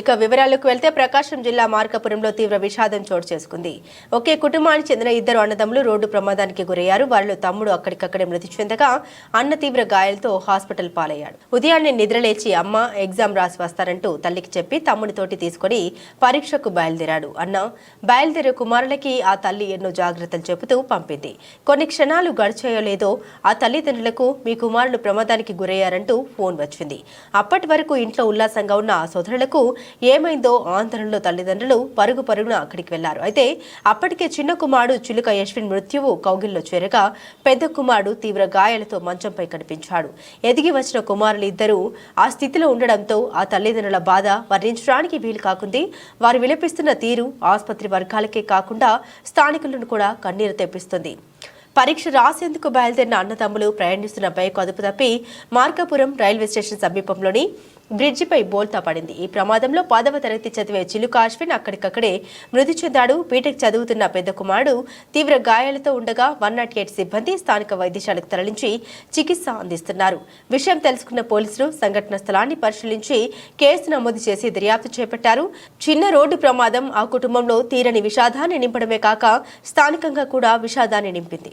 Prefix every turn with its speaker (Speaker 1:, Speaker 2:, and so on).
Speaker 1: ఇక వివరాలకు వెళ్తే ప్రకాశం జిల్లా మార్కాపురంలో తీవ్ర విషాదం చోటు చేసుకుంది. ఒకే కుటుంబానికి చెందిన ఇద్దరు అన్నదమ్ములు రోడ్డు ప్రమాదానికి గురయ్యారు. వారిలో తమ్ముడు అక్కడికక్కడే మృతి చెందగా అన్న తీవ్ర గాయాలతో హాస్పిటల్ పాలయ్యాడు. ఉదయాన్నే నిద్రలేచి అమ్మ ఎగ్జామ్ రాసి వస్తారంటూ తల్లికి చెప్పి తమ్ముడితోటి తీసుకొని పరీక్షకు బయలుదేరాడు. అన్న బయలుదేరే కుమారులకి ఆ తల్లి ఎన్నో జాగ్రత్తలు చెబుతూ పంపింది. కొన్ని క్షణాలు గడిచాయో లేదో ఆ తల్లిదండ్రులకు మీ కుమారులు ప్రమాదానికి గురయ్యారంటూ ఫోన్ వచ్చింది. అప్పటి వరకు ఇంట్లో ఉల్లాసంగా ఉన్న ఆ సోదరులకు ఏమైందో ఆందోళనలో తల్లిదండ్రులు పరుగు పరుగున అక్కడికి వెళ్ళారు. అయితే అప్పటికే చిన్న కుమారుడు చిలుక యశ్విన్ మృత్యువు కౌగిల్లో చేరగా పెద్ద కుమారుడు తీవ్ర గాయాలతో మంచంపై కనిపించాడు. ఎదిగి వచ్చిన కుమారులు ఇద్దరూ ఆ స్థితిలో ఉండడంతో ఆ తల్లిదండ్రుల బాధ వర్ణించడానికి వీలు కాకుంది. వారు విలపిస్తున్న తీరు ఆసుపత్రి వర్గాలకే కాకుండా స్థానికులను కూడా కన్నీరు తెప్పిస్తుంది. పరీక్ష రాసేందుకు బయలుదేరిన అన్నతమ్ములు ప్రయాణిస్తున్న బైక్ అదుపు తప్పి మార్కాపురం రైల్వే స్టేషన్ సమీపంలోని బ్రిడ్జిపై బోల్తా పడింది. ఈ ప్రమాదంలో పదవ తరగతి చదివే చిలుక అశ్విన్ అక్కడికక్కడే మృతి చెందాడు. బీటెక్ చదువుతున్న పెద్ద కుమారుడు తీవ్ర గాయాలతో ఉండగా వన్ నాట్ ఎయిట్ సిబ్బంది స్థానిక వైద్యశాలకు తరలించి చికిత్స అందిస్తున్నారు. విషయం తెలుసుకున్న పోలీసులు సంఘటన స్థలాన్ని పరిశీలించి కేసు నమోదు చేసి దర్యాప్తు చేపట్టారు. చిన్న రోడ్డు ప్రమాదం ఆ కుటుంబంలో తీరని విషాదాన్ని నింపడమే కాక స్థానికంగా కూడా విషాదాన్ని నింపింది.